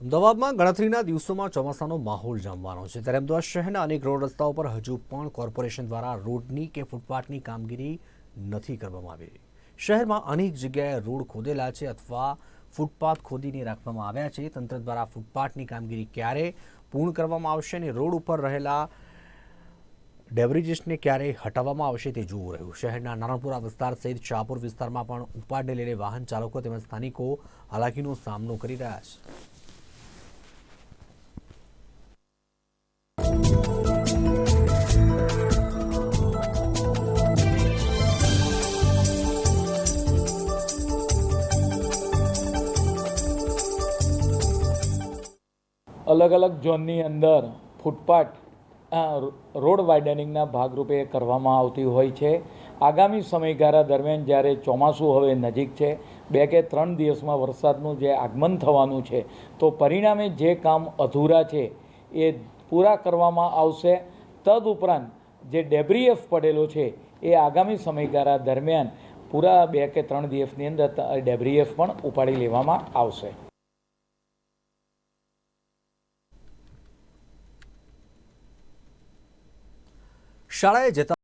અમદાવાદમાં ગણતરીના દિવસોમાં ચોમાસાનો માહોલ જામવાનો છે. ત્યારે અમદાવાદ શહેરના અનેક રોડ રસ્તાઓ પર હજુ પણ કોર્પોરેશન દ્વારા રોડની કે ફૂટપાથની કામગીરી નથી કરવામાં આવી. શહેરમાં અનેક જગ્યાએ રોડ ખોદેલા છે અથવા ફૂટપાથ ખોદીને રાખવામાં આવ્યા છે. તંત્ર દ્વારા ફૂટપાથની કામગીરી ક્યારે પૂર્ણ કરવામાં આવશે અને રોડ ઉપર રહેલા ડેવરેજીસને ક્યારે હટાવવામાં આવશે તે જોવું રહ્યું. શહેરના નારણપુરા વિસ્તાર સહિત શાહપુર વિસ્તારમાં પણ ઉપાડને લઈને વાહન ચાલકો તેમજ સ્થાનિકો હાલાકીનો સામનો કરી રહ્યા છે. અલગ અલગ ઝોનની અંદર ફૂટપાથ રોડ વાઇડનિંગના ભાગરૂપે કરવામાં આવતી હોય છે. આગામી સમયગાળા દરમિયાન જ્યારે ચોમાસું હવે નજીક છે, બે કે ત્રણ દિવસમાં વરસાદનું જે આગમન થવાનું છે, તો પરિણામે જે કામ અધૂરા છે એ પૂરા કરવામાં આવશે. તદુપરાંત જે ડેબ્રીએફ પડેલો છે એ આગામી સમયગાળા દરમિયાન પૂરા બે કે ત્રણ દિવસની અંદર ડેબ્રીએફ પણ ઉપાડી લેવામાં આવશે. શાળાએ જતા